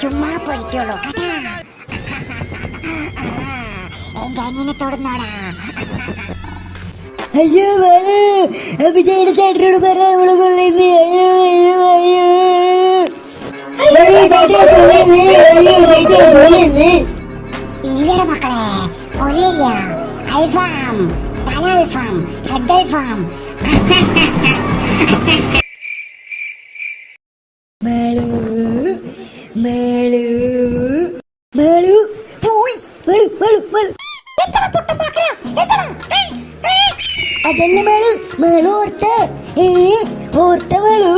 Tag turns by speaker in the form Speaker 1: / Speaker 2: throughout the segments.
Speaker 1: ചുമ്മാ പൊരിക്കുള്ളൂ കേട്ടാ എന്റെ അനിയനെ തൊടുന്നോടാ
Speaker 2: അയ്യോ വേണു അഭിജയുടെ ചേട്ടനോട് പറ അവൾ കൊള്ളുന്നു അയ്യോ അയ്യോ അയ്യോ
Speaker 1: ഇല്ലട മക്കളെ കൊള്ളില്ല അൽഫാം തല അൽഫാം ഹെഡ് അൽഫാം
Speaker 2: മേളു മേളു മേളു പോയി മേളു മേളു മേളു. അതല്ല മേളു മേളു ഓർത്ത ഏ ഓർത്ത മേളു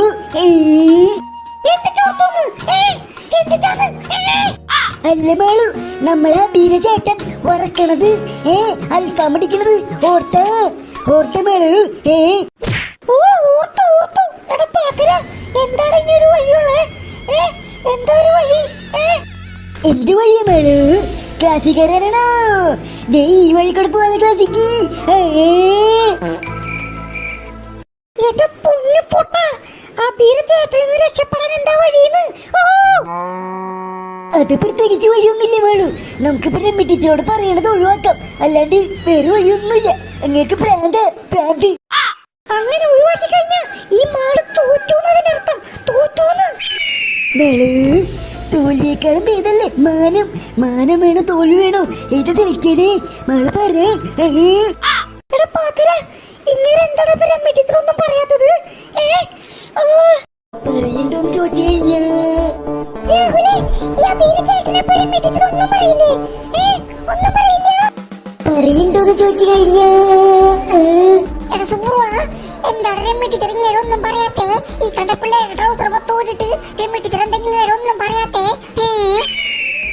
Speaker 2: അല്ല മേളു നമ്മളെ ബീന ചേട്ടൻ ഉറക്കണത് ഏ അൽഫാം അടിക്കണത് ഓർത്ത ഓർത്ത മേളു ഏ ഓർത്തു ഓർത്തു. എന്താണ് ഇനി ഒരു വഴിയുള്ളേ? എന്ത് വഴിയാ മേളു ക്ലാസ്സിൽ കയറാനാണോ ദേ ഈ വഴി കൂടെ പോവാന്ന് ക്ലാസ്സിക്ക് എന്റെ പൊന്നു പൊട്ട. ആ ബീര ചേട്ടൻ രക്ഷപ്പെടാൻ എന്താ വഴിയെന്ന്? ഓ. അത് പ്രത്യേകിച്ച് വഴിയൊന്നുമില്ല നമുക്ക് പിന്നെ ടീച്ചറോട് പറയണത് ഒഴിവാക്കാം. അല്ലാണ്ട് വേറെ വഴിയൊന്നുമില്ല. അങ്ങേക്ക് പ്രാന്ത് പ്രാന്ത്. അങ്ങനെ ഒഴിവാക്കി കഴിഞ്ഞാ ഈ മാൾ തോറ്റു അതിനർത്ഥം. തോറ്റൂന്ന് വേളു തോൽവിയേക്കാളും ഭേദല്ലേ? മാനം. മാനം വേണോ തോൽവി വേണോ? ഏത് തിരിച്ചേ മാൾ പറ ഇങ്ങനെ പറയാത്തത്?
Speaker 1: എന്താണ് രമ്യ ടീച്ചർ ഇങ്ങനെ ഒന്നും പറയാത്തെ? ഈ കണ്ട പിള്ളേരുടെ ട്രൗസർ പൊത്തോടിട്ട് രമ്യ ടീച്ചർ എന്താ ഒന്നും പറയാത്തെ?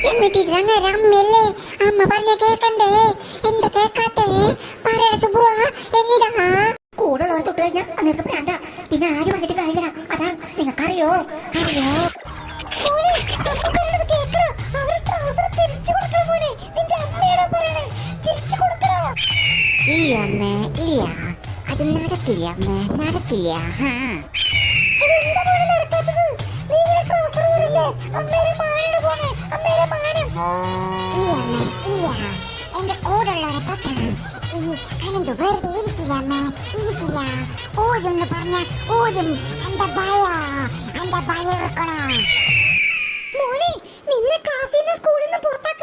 Speaker 1: രമ്യ ടീച്ചർ അങ്ങനെ അമ്മയല്ലേ അമ്മ പറഞ്ഞ കേക്കണ്ടേ? എന്താ കേക്കാത്തെ? പറയട സുബ്രുവ എന്താ കൂടുള്ളവർ തൊട്ട് കഴിഞ്ഞാൽ നിങ്ങൾക്ക് പ്രാന്ത. പിന്നെ ആര് പറഞ്ഞിട്ട് കാര്യമില്ല. അതാ നിങ്ങൾക്കറിയോ? അറിയോ? പറയണേ. ഇല്ല അമ്മേ ഇല്ല അത് നടക്കില്ല. നടക്കില്ല. എന്റെ അനന്ത് വെറുതെ ഇരിക്കില്ല അമ്മേ പറഞ്ഞ ഓരും എന്റെ ഭയ എന്റെ ഭയ മോനെ നിന്നെ ക്ലാസ്സിൽ നിന്ന് സ്കൂളിൽ നിന്ന് പുറത്താക്കിയതിന്റെ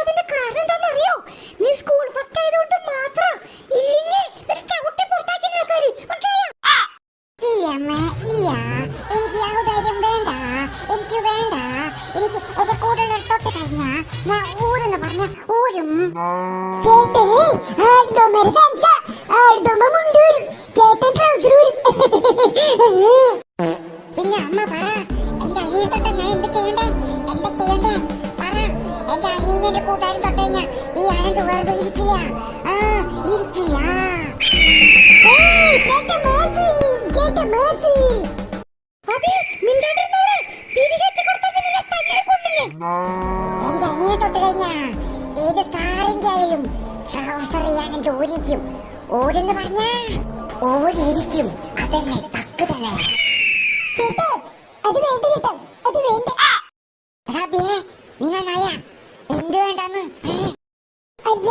Speaker 1: ഊരും ചേട്ടന് ആടുതോമര കാണിച്ച ആടുതോമ മുണ്ടൂരും ചേട്ടൻ ട്രൗസർ ഊരും പിന്നെ അമ്മ പറ എന്റെ അനിയനെ തൊട്ട് ഞാൻ എന്ത് ചെയ്യണ്ടേ? എന്താ ചെയ്യണ്ടേ? പറ എന്റെ അനിയനെ എന്റെ കൂട്ടുകാരൻ തൊട്ട് കഴിഞ്ഞാ ഈ ആനന്ദ് വെറുതെ ഇരിക്കില്ല. ആ ഇരിക്കില്ല. ചേട്ടൻ മാറ്റി, ചേട്ടൻ മാറ്റി. അബി. പിരി? എന്റെ അനിയനെ തൊട്ട് കഴിഞ്ഞാ ഏത് സാറിന്റെ ആയാലും ട്രൗസർ ചെയ്യാൻ ഓടിക്കും ഓടെന്ന് പറഞ്ഞാ ഓടിയിരിക്കും അതന്നെ തക്ക് തന്നെ. വേണ്ടെന്ന്? അല്ല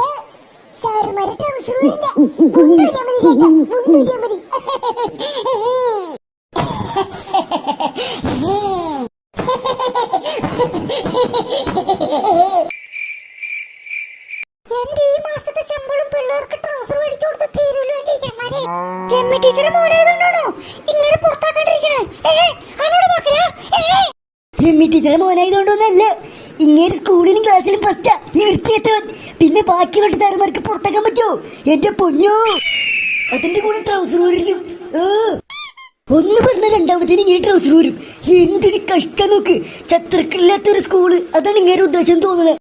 Speaker 1: എന്റെ ഈ മാസത്തെ ശമ്പളം പിള്ളേർക്ക് ട്രൗസർ മേടിച്ചു കൊടുത്ത തീരുമല്ലോ ടീച്ചർമാരെ രമ്യ ടീച്ചർ മോനായതുകൊണ്ടാണോ? ഇങ്ങനെ പുറത്താക്കാണ്ടിരിക്കണേ.
Speaker 2: രമ്യ ടീച്ചറെ മോനായതുകൊണ്ടൊന്നല്ല. ഇങ്ങനെ സ്കൂളിലും ക്ലാസ്സിലും ഫസ്റ്റാ ഈ വൃത്തികെട്ടവൻ. പിന്നെ ബാക്കി വെട്ടുകാരന്മാർക്ക് പുറത്താക്കാൻ പറ്റുമോ എന്റെ പൊന്നോ. അതിന്റെ കൂടെ ട്രൗസർ ഊരിലും. ഒന്ന് പറഞ്ഞ രണ്ടാമത്തേന് ഇങ്ങനെ ട്രൗസർ ഊരും. എന്തൊരു കഷ്ടം നോക്ക്. ശത്രുക്കളില്ലാത്തൊരു സ്കൂൾ. അതാണ് ഇങ്ങനെ ഉദ്ദേശം തോന്നുന്നത്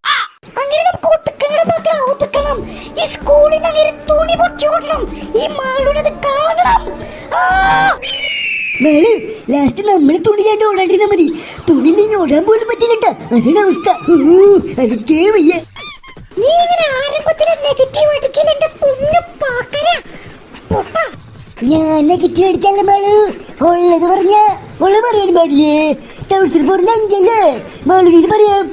Speaker 1: അങ്ങനെ നമുക്ക് ഒതുക്കങ്ങളെ മക്കളെ ഒതുക്കണം. ഈ സ്കൂളിൽ നിന്ന് അങ്ങനെ തുണി പൊക്കി ഓടണം. ഈ മാളുടേത് കാണണം!
Speaker 2: മേൾ ലാസ്റ്റ് നമ്മൾ തുണിയാണ്ട് ഓടാണ്ടിരുന്നാ മതി. തുണിയില്ലെങ്കിൽ ഓടാൻ പോലും പറ്റില്ലട്ടാ. അതാണ് അവസ്ഥ. എനിക്കേ വയ്യ.
Speaker 1: നീ ഇങ്ങനെ ആരംഭത്തിൽ നെഗറ്റീവ് അടിക്കൽ എന്റെ പൊന്നു പാക്കര
Speaker 2: ഞാൻ നെഗറ്റീവ് അടിച്ചല്ല മേൾ. ഉള്ളത് പറഞ്ഞ ഉള്ള പറയാൻ പാടില്ലേ? ട്രൗസർ പോരുന്ന അഞ്ചല്ലേ മാളുവിന് പറയാം.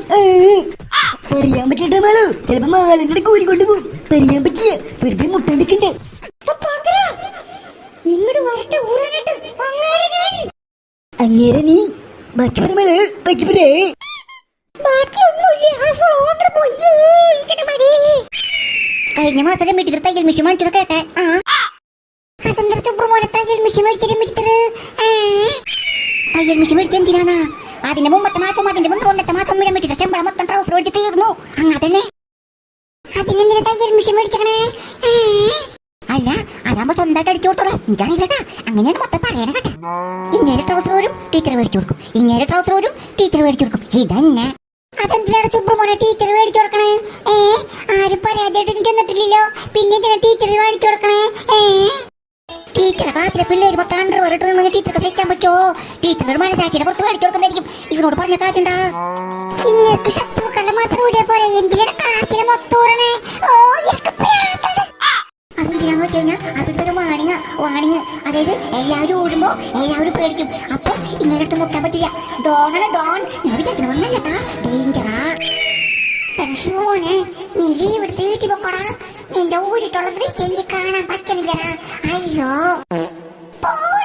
Speaker 2: ഏ. പറയാൻ പറ്റില്ല മേൾ. ചിലപ്പോ മാളിന്റെ കൂരി കൊണ്ടുപോകും. പറയാൻ പറ്റിയ വെറുതെ മുട്ടാണ്ടിക്കണ്ടേ
Speaker 1: ഇങ്ങോട്ട് വരട്ടെ ഊരാനിട്ട് അങ്ങാരെ
Speaker 2: നീ. ബാക്കി
Speaker 1: പറമൾ ആ പോയി. കഴിഞ്ഞ മാസം മെഡിക്കൽ തയ്യൽ മിഷൻ മേടിച്ചത് കേട്ടെ? ആ. അതെന്താ തയ്യൽ മിഷൻ മേടിച്ച രമ്മിട്ടിത്തറ് തയ്യൽ മിഷൻ മേടിച്ചെന്തിനാ അതിന്റെ മുമ്പത്തെ മാസം അതിന്റെ മുമ്പ് കൊണ്ടത്തെ മാസം രമ്മിട്ടിത്ര ചെമ്പള മൊത്തം ട്രൗസർ മേടിച്ച് തീർന്നു അങ്ങനെ തന്നെ. അതിനെന്തിനാ തയ്യൽ മിഷൻ മേടിച്ചേ അല്ല അതാകുമ്പോ സ്വന്തമായിട്ട് അടിച്ചു കൊടുത്തോളൂ. എനിക്കറിയില്ലട്ടാ. അങ്ങനെയാണ് മൊത്തം പറയണ കേട്ടാ. ഇങ്ങനെ ട്രൗസർ വരും ടീച്ചർ മേടിച്ചു കൊടുക്കും. ഇങ്ങനെ ട്രൗസർ വരും ടീച്ചർ മേടിച്ചു കൊടുക്കും. ഇതന്നെ. അതെന്തിനാണ് സുബ്രഹ്മണ്യ ടീച്ചർ മേടിച്ചു കൊടുക്കണേ? ഏ? ആരും പരാതിയായിട്ട് എനിക്ക് തന്നിട്ടില്ലല്ലോ പിന്നെ ഇതിനെ ടീച്ചർ മേടിച്ചു കൊടുക്കണേ? ഏ? ടീച്ചറെ ക്ലാസ്സിലെ പിള്ളേര് മൊത്തം അണ്ടർ വരട്ട് നിന്ന് ടീച്ചർക്ക് സഹിക്കാൻ പറ്റുമോ ടീച്ചറിനോട് മനസ്സാക്കിയുടെ പുറത്ത് മേടിച്ചു കൊടുക്കുന്നതായിരിക്കും. ഇവനോട് പറഞ്ഞ കാര്യണ്ടാ? ഇങ്ങക്ക് ഊരിയ പോലെ എന്തിനാണ് ക്ലാസ്സിലെ മൊത്തൂറണേ ഓ അതെന്തിനാന്ന് വെച്ച് കഴിഞ്ഞാൽ അവരുടെ ഒരു വാണിങ് വാണിങ് അതായത് എല്ലാവരും ഓടുമ്പോ എല്ലാവരും പേടിക്കും. അപ്പൊ ഇങ്ങോട്ട് മുട്ടാൻ പറ്റില്ല. ഡോണാണ് ഡോൺ ഞാൻ വന്നല്ലട്ടാ ഡേഞ്ചറാ മോനെ നീ ലീവ് എടുത്ത് വീട്ടിൽ പോക്കോടാ. നിന്റെ ഊരിട്ടുള്ള ദൃശ്യം എനിക്ക് കാണാൻ പറ്റണില്ലടാ. അയ്യോ. പോടി.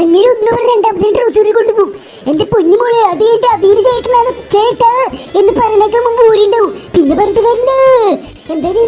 Speaker 2: അങ്ങനെ ഒന്നും പറഞ്ഞ രണ്ടാമത്തെ ട്രൗസറി കൊണ്ടുപോകും. എന്റെ പൊന്നുമോളെ അത് കേട്ട് അബീര് എന്ന് പറഞ്ഞേക്കാൻ മുമ്പ് ഊരിണ്ടാവും. പിന്നെ പറഞ്ഞിട്ട് കണ്ട് എന്തായാലും